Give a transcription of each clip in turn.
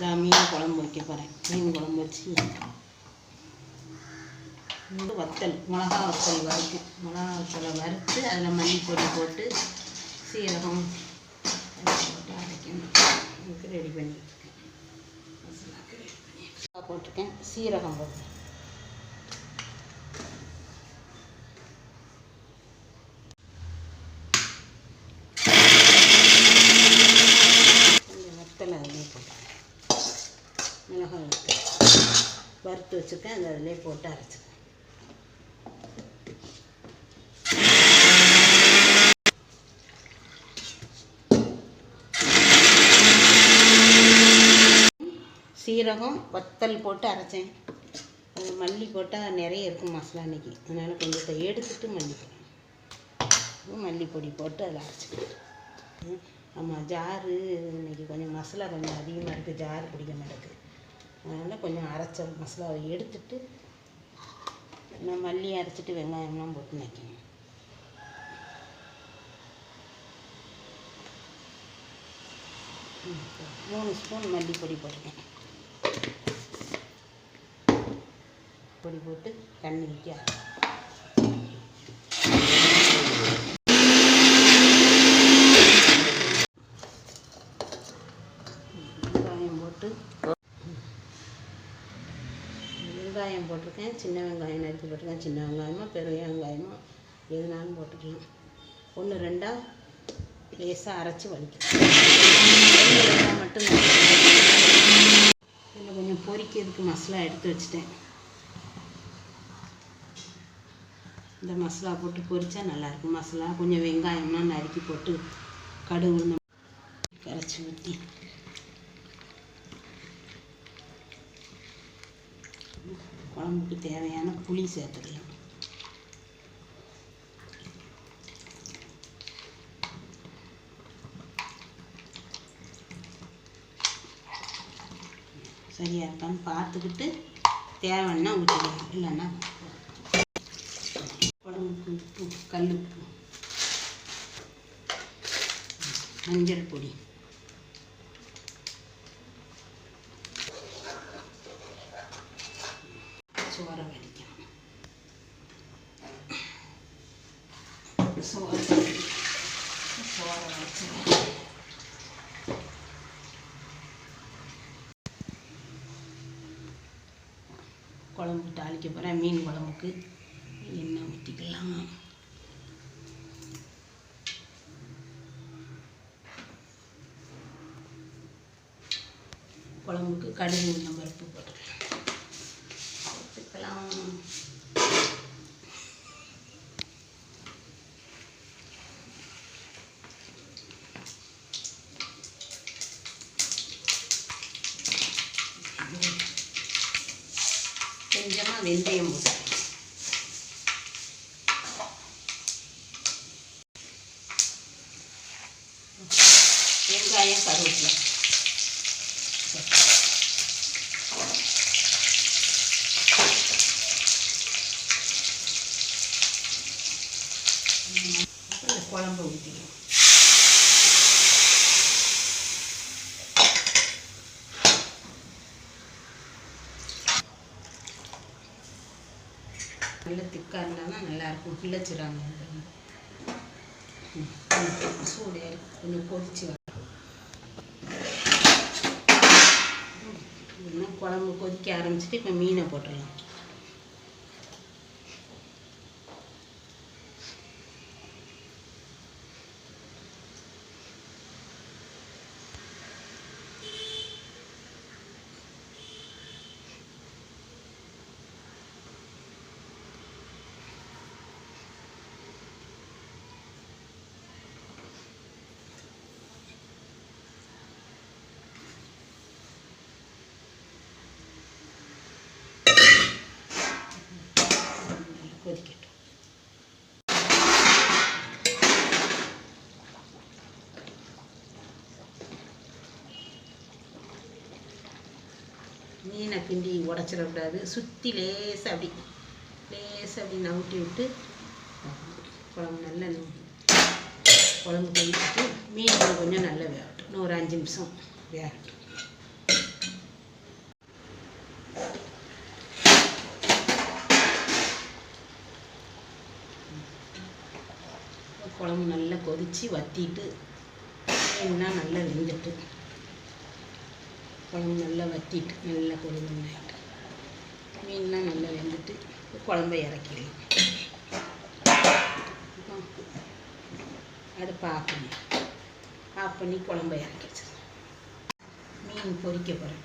நான் மீன் குழம்பு வைக்க போகிறேன் மீன் குழம்பு வச்சு இது வத்தல் மிளகா வத்தல் வறுத்து மிளகா வத்தலை வறுத்து அதில் மல்லிப்பொடி போட்டு சீரகம் போட்டு அரைக்கணும். இதுக்கு ரெடி பண்ணியிருக்கேன் ரெடி பண்ணி போட்டிருக்கேன். சீரகம் போட்டு கொஞ்சம் வத்தலை அதிலே போட்டேன் மிளகாய் வத்தல் வறுத்து வச்சுருக்கேன் அதை அதிலே போட்டு அரைச்சிக்கிறேன் சீரகம் வத்தல் போட்டு அரைச்சேன். அது மல்லி போட்டால் நிறைய இருக்கும் மசாலா அன்னைக்கு. அதனால் கொஞ்சத்தை எடுத்துட்டு மல்லி மல்லிப்பொடி. மல்லி பொடி போட்டு அதில் அரைச்சிக்கிறேன் ஆமாம் ஜாரு இன்றைக்கி கொஞ்சம் மசாலா கொஞ்சம் அதிகமாக இருக்குது ஜாரு பிடிக்க மாட்டேங்குது. அதனால் கொஞ்சம் அரைச்ச மசாலாவை எடுத்துட்டு நான் மல்லி அரைச்சிட்டு வெங்காயம்லாம் போட்டு நிற்கணும் மூணு ஸ்பூன் பொடி போடுவேன் பொடி போட்டு தண்ணி ஊற்றி வெங்காயம் போட்டு வெங்காயம் போட்டிருக்கேன். சின்ன வெங்காயம் நறுக்கி போட்டிருக்கேன். சின்ன வெங்காயமோ பெரிய வெங்காயமோ எதுனாலும் போட்டுக்கலாம். ஒன்று ரெண்டாக லேசாக அரைச்சி வலிக்கலாம் மட்டும் இதில் கொஞ்சம் பொரிக்கிறதுக்கு மசாலா எடுத்து வச்சுட்டேன். இந்த மசாலா போட்டு பொரித்தா நல்லாயிருக்கும். மசாலா கொஞ்சம் வெங்காயம்லாம் நறுக்கி போட்டு கடுகு கரைச்சி ஊற்றி குழம்புக்கு தேவையான புளி சேர்த்துக்கலாம். சரியாக இருக்கான்னு பார்த்துக்கிட்டு தேவைன்னா ஊற்றிக்கலாம். இல்லைன்னா குழம்புக்கு உப்பு கல் உப்பு மஞ்சள் பொடி சோறை வடிக்கணும் சோறு சோறை வச்சு குழம்பு தாளிக்க போகிறேன் மீன் குழம்புக்கு. எண்ணெய் ஊற்றிக்கலாம் குழம்புக்கு கடுகு உளுந்தம் பருப்பு போட்டுக்கலாம் போட்டுக்கலாம் கொஞ்சமாக வெந்தயம் போட்டு வெங்காயம் கருவேப்பிலை அப்புறம் இந்த குழம்பு ஊற்றிக்கலாம் நல்ல திக்காக இருந்தால் தான் நல்லாயிருக்கும் கிள்ளச்சிடாங்க சூடு இருக்கும் கொஞ்சம் கொதிச்சு இன்னும் குழம்பு கொதிக்க ஆரம்பிச்சிட்டு இப்போ மீனை போட்டுடலாம். மீனை கிண்டி உடச்சிடக்கூடாது. சுற்றி லேசாக அப்படி லேசாக அப்படி நவுட்டி விட்டு குழம்பு நல்லா குழம்பு கொதிச்சுட்டு மீன் கொஞ்சம் நல்லா வேகட்டும். ஒரு அஞ்சு நிமிஷம் வேகட்டும். குழம்பு நல்லா கொதித்து வற்றிட்டு மீன்னா நல்லா வெந்துட்டு குழம்பு நல்லா வற்றிட்டு நல்லா கொதினாயிட்டு மீன்லாம் நல்லா வெந்துட்டு குழம்ப இறக்கிடலாம். அடுப்பு ஆஃப் பண்ணி ஆஃப் பண்ணி குழம்ப இறக்கி வச்சிடலாம். மீன் பொரிக்க போகிறேன்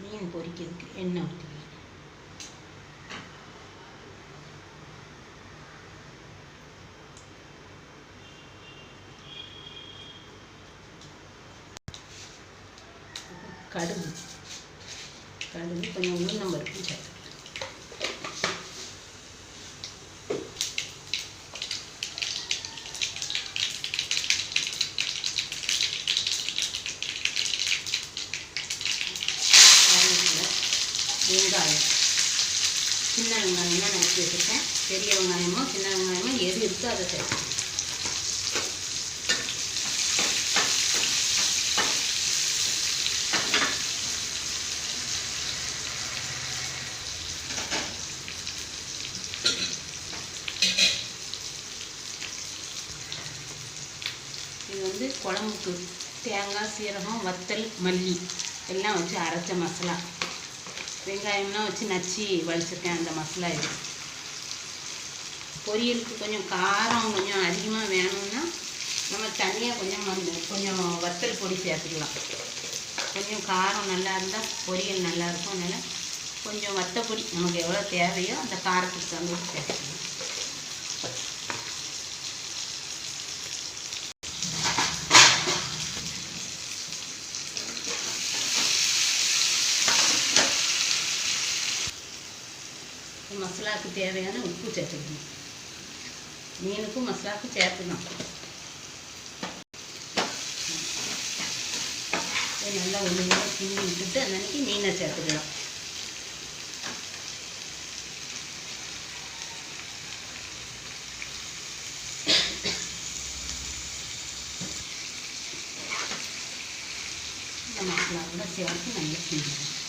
மீன் பொரிக்கிறதுக்கு எண்ணெய் ஊற்றி கடுகு. கடுகு கொஞ்சம் உளுந்தம் பருப்பு சேர்த்து. வெங்காயம். சின்ன வெங்காயம் தான் நறுக்கி வச்சுருக்கேன். பெரிய வெங்காயமோ சின்ன வெங்காயமோ எது இருக்கோ அதை சேர்த்து. இது குழம்புக்கு தேங்காய் சீரகம் வத்தல் மல்லி எல்லாம் வச்சு அரைச்ச மசாலா. வெங்காயம்லாம் வச்சு நச்சு வலிச்சிருக்கேன் அந்த மசாலா இது. பொரியலுக்கு கொஞ்சம் காரம் கொஞ்சம் அதிகமாக வேணும்னா நம்ம தனியாக கொஞ்சம் வந்து கொஞ்சம் வத்தல் பொடி சேர்த்துக்கலாம். கொஞ்சம் காரம் நல்லா இருந்தால் பொரியல் நல்லாயிருக்கும் அதனால் கொஞ்சம் வத்தப்பொடி நமக்கு எவ்வளோ தேவையோ அந்த காரத்துக்கு தகுந்த சேர்த்துக்கலாம். மசாலாவுக்கு தேவையான உப்பு சேர்த்துக்கணும். மீனுக்கும் மசாலாவுக்கும் சேர்த்துக்கணும். நல்லா ஒன்று கிண்டி விட்டுட்டு அன்னைக்கு மீனை சேர்த்துக்கலாம். மசாலா கூட சேர்த்து நல்லா கிண்டிடணும்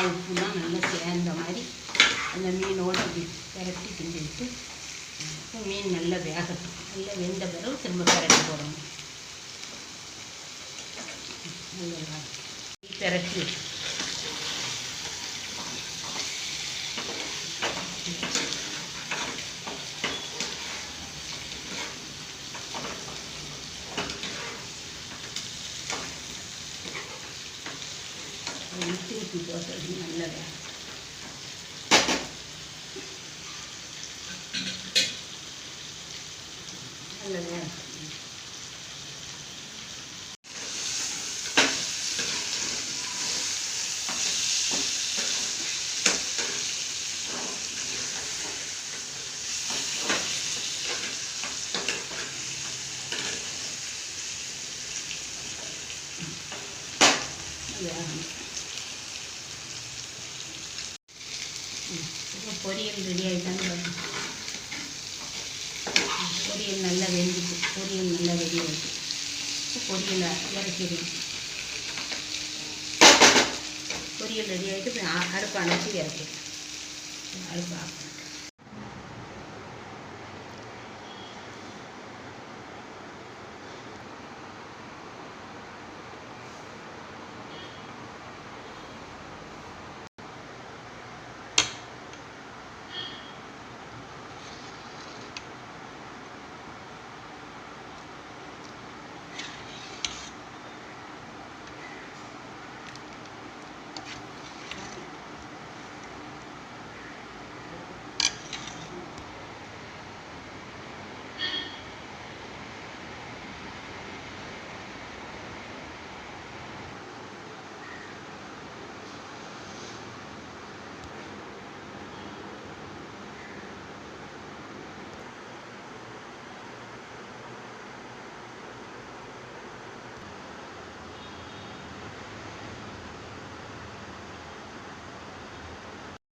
இந்த உப்புலாம் நல்லா சேர்ந்த மாதிரி அந்த மீனோடு இப்படி பிரட்டி கிண்டி விட்டு மீன் நல்லா வேகட்டும். நல்லா வெந்த பிறகு திரும்ப பிரட்டி போடணும். நல்லா விட்டு. அது நல்லது நல்லது இப்போ பொரியல் ரெடி ஆகிட்டாங்க பொரியல் நல்லா வெந்துச்சு. பொரியல் நல்லா ரெடி ஆகிடுச்சு இப்போ பொரியலை இறக்கிடுவோம் பொரியல் ரெடி ஆகிட்டு அடுப்பு அணைச்சி இறக்கிடணும். அடுப்பு ஆஃப்